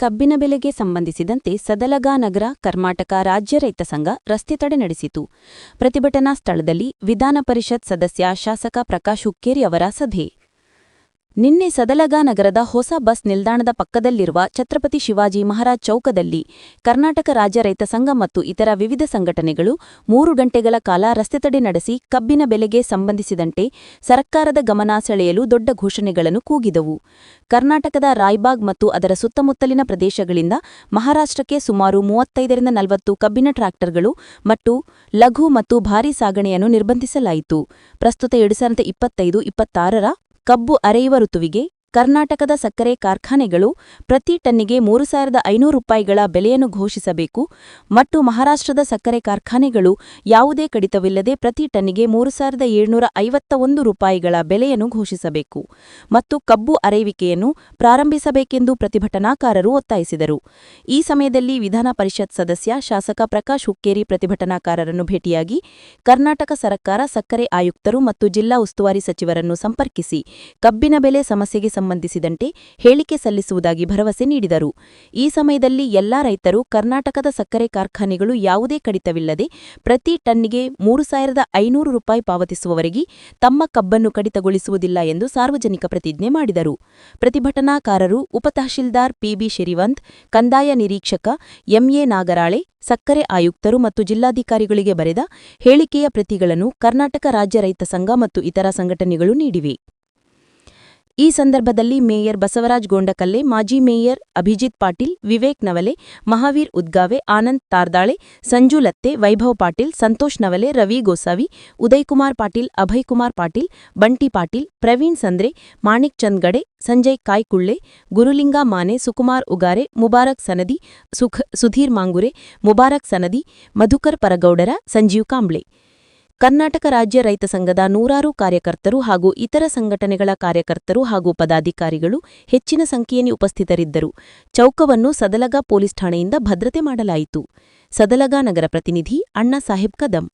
ಕಬ್ಬಿನ ಬೆಲೆಗೆ ಸಂಬಂಧಿಸಿದಂತೆ ಸದಲಗಾ ನಗರ, ಕರ್ನಾಟಕ ರಾಜ್ಯ ರೈತ ಸಂಘ ರಸ್ತೆ ತಡೆ ನಡೆಸಿತು. ಪ್ರತಿಭಟನಾ ಸ್ಥಳದಲ್ಲಿ ವಿಧಾನ ಪರಿಷತ್ ಸದಸ್ಯ ಶಾಸಕ ಪ್ರಕಾಶ್ ಹುಕ್ಕೇರಿ ಅವರ ಸಭೆ. ನಿನ್ನೆ ಸದಲಗಾ ನಗರದ ಹೊಸ ಬಸ್ ನಿಲ್ದಾಣದ ಪಕ್ಕದಲ್ಲಿರುವ ಛತ್ರಪತಿ ಶಿವಾಜಿ ಮಹಾರಾಜ್ ಚೌಕದಲ್ಲಿ ಕರ್ನಾಟಕ ರಾಜ್ಯ ರೈತ ಸಂಘ ಮತ್ತು ಇತರ ವಿವಿಧ ಸಂಘಟನೆಗಳು ಮೂರು ಗಂಟೆಗಳ ಕಾಲ ರಸ್ತೆ ತಡೆ ನಡೆಸಿ ಕಬ್ಬಿನ ಬೆಲೆಗೆ ಸಂಬಂಧಿಸಿದಂತೆ ಸರ್ಕಾರದ ಗಮನ ಸೆಳೆಯಲು ದೊಡ್ಡ ಘೋಷಣೆಗಳನ್ನು ಕೂಗಿದವು. ಕರ್ನಾಟಕದ ರಾಯ್ಬಾಗ್ ಮತ್ತು ಅದರ ಸುತ್ತಮುತ್ತಲಿನ ಪ್ರದೇಶಗಳಿಂದ ಮಹಾರಾಷ್ಟ್ರಕ್ಕೆ ಸುಮಾರು ಮೂವತ್ತೈದರಿಂದ ನಲವತ್ತು ಕಬ್ಬಿನ ಟ್ರ್ಯಾಕ್ಟರ್ಗಳು ಮತ್ತು ಲಘು ಮತ್ತು ಭಾರೀ ಸಾಗಣೆಯನ್ನು ನಿರ್ಬಂಧಿಸಲಾಯಿತು. ಪ್ರಸ್ತುತ ಎರಡು ಸಾವಿರದ ಇಪ್ಪತ್ತೈದು, ಇಪ್ಪತ್ತಾರರ ಕಬ್ಬು ಅರೆಯುವ ಋತುವಿಗೆ ಕರ್ನಾಟಕದ ಸಕ್ಕರೆ ಕಾರ್ಖಾನೆಗಳು ಪ್ರತಿ ಟನ್ನಿಗೆ ಮೂರು ಸಾವಿರದ ಐನೂರು ರೂಪಾಯಿಗಳ ಬೆಲೆಯನ್ನು ಘೋಷಿಸಬೇಕು. ಮತ್ತು ಮಹಾರಾಷ್ಟ್ರದ ಸಕ್ಕರೆ ಕಾರ್ಖಾನೆಗಳು ಯಾವುದೇ ಕಡಿತವಿಲ್ಲದೆ ಪ್ರತಿ ಟನ್ನಿಗೆ ಮೂರು ಸಾವಿರದ ಏಳ್ನೂರ ಐವತ್ತ ಒಂದು ರೂಪಾಯಿಗಳ ಬೆಲೆಯನ್ನು ಘೋಷಿಸಬೇಕು. ಮತ್ತು ಕಬ್ಬು ಅರೆಯುವಿಕೆಯನ್ನು ಪ್ರಾರಂಭಿಸಬೇಕೆಂದು ಪ್ರತಿಭಟನಾಕಾರರು ಒತ್ತಾಯಿಸಿದರು. ಈ ಸಮಯದಲ್ಲಿ ವಿಧಾನ ಪರಿಷತ್ ಸದಸ್ಯ ಶಾಸಕ ಪ್ರಕಾಶ್ ಹುಕ್ಕೇರಿ ಪ್ರತಿಭಟನಾಕಾರರನ್ನು ಭೇಟಿಯಾಗಿ ಕರ್ನಾಟಕ ಸರ್ಕಾರ ಸಕ್ಕರೆ ಆಯುಕ್ತರು ಮತ್ತು ಜಿಲ್ಲಾ ಉಸ್ತುವಾರಿ ಸಚಿವರನ್ನು ಸಂಪರ್ಕಿಸಿ ಕಬ್ಬಿನ ಬೆಲೆ ಸಮಸ್ಯೆಗೆ ಸಂಬಂಧಿಸಿದಂತೆ ಹೇಳಿಕೆ ಸಲ್ಲಿಸುವುದಾಗಿ ಭರವಸೆ ನೀಡಿದರು. ಈ ಸಮಯದಲ್ಲಿ ಎಲ್ಲಾ ರೈತರು ಕರ್ನಾಟಕದ ಸಕ್ಕರೆ ಕಾರ್ಖಾನೆಗಳು ಯಾವುದೇ ಕಡಿತವಿಲ್ಲದೆ ಪ್ರತಿ ಟನ್ನಿಗೆ ಮೂರು ಸಾವಿರದ ಐನೂರು ರೂಪಾಯಿ ಪಾವತಿಸುವವರೆಗೆ ತಮ್ಮ ಕಬ್ಬನ್ನು ಕಡಿತಗೊಳಿಸುವುದಿಲ್ಲ ಎಂದು ಸಾರ್ವಜನಿಕ ಪ್ರತಿಜ್ಞೆ ಮಾಡಿದರು. ಪ್ರತಿಭಟನಾಕಾರರು ಉಪತಹಶೀಲ್ದಾರ್ ಪಿಬಿ ಶೆರಿವಂತ್, ಕಂದಾಯ ನಿರೀಕ್ಷಕ ಎಂಎ ನಾಗರಾಳೆ, ಸಕ್ಕರೆ ಆಯುಕ್ತರು ಮತ್ತು ಜಿಲ್ಲಾಧಿಕಾರಿಗಳಿಗೆ ಬರೆದ ಹೇಳಿಕೆಯ ಪ್ರತಿಗಳನ್ನು ಕರ್ನಾಟಕ ರಾಜ್ಯ ರೈತ ಸಂಘ ಮತ್ತು ಇತರ ಸಂಘಟನೆಗಳು ನೀಡಿವೆ. ಈ ಸಂದರ್ಭದಲ್ಲಿ ಮೇಯರ್ ಬಸವರಾಜ್ ಗೋಂಡಕಲ್ಲೆ, ಮಾಜಿ ಮೇಯರ್ ಅಭಿಜಿತ್ ಪಾಟೀಲ್, ವಿವೇಕ್ ನವಲೆ, ಮಹಾವೀರ್ ಉದ್ಗಾವೆ, ಆನಂದ್ ತಾರ್ದಾಳೆ, ಸಂಜು ಲತ್ತೆ, ವೈಭವ್ ಪಾಟೀಲ್, ಸಂತೋಷ್ ನವಲೆ, ರವಿ ಗೋಸಾವಿ, ಉದಯಕುಮಾರ್ ಪಾಟೀಲ್ ಅಭಯ್ ಕುಮಾರ್ ಪಾಟೀಲ್, ಬಂಟಿ ಪಾಟೀಲ್, ಪ್ರವೀಣ್ ಸಂದ್ರೆ, ಮಾಣಿಕ್ ಚಂದ್ಗಡೆ, ಸಂಜಯ್ ಕಾಯ್ಕುಳ್ಳೆ, ಗುರುಲಿಂಗ ಮಾನೆ, ಸುಕುಮಾರ್ ಉಗಾರೆ, ಮುಬಾರಕ್ ಸನದಿ, ಸುಖ, ಸುಧೀರ್ ಮಾಂಗುರೆ, ಮುಬಾರಕ್ ಸನದಿ, ಮಧುಕರ್ ಪರಗೌಡರ, ಸಂಜೀವ್ ಕಾಂಬ್ಳೆ. ಕರ್ನಾಟಕ ರಾಜ್ಯ ರೈತ ಸಂಘದ ನೂರಾರು ಕಾರ್ಯಕರ್ತರು ಹಾಗೂ ಇತರ ಸಂಘಟನೆಗಳ ಕಾರ್ಯಕರ್ತರು ಹಾಗೂ ಪದಾಧಿಕಾರಿಗಳು ಹೆಚ್ಚಿನ ಸಂಖ್ಯೆಯಲ್ಲಿ ಉಪಸ್ಥಿತರಿದ್ದರು. ಚೌಕವನ್ನು ಸದಲಗಾ ಪೊಲೀಸ್ ಠಾಣೆಯಿಂದ ಭದ್ರತೆ ಮಾಡಲಾಯಿತು. ಸದಲಗಾ ನಗರ ಪ್ರತಿನಿಧಿ ಅಣ್ಣಾ ಸಾಹೇಬ್ ಕದಂ.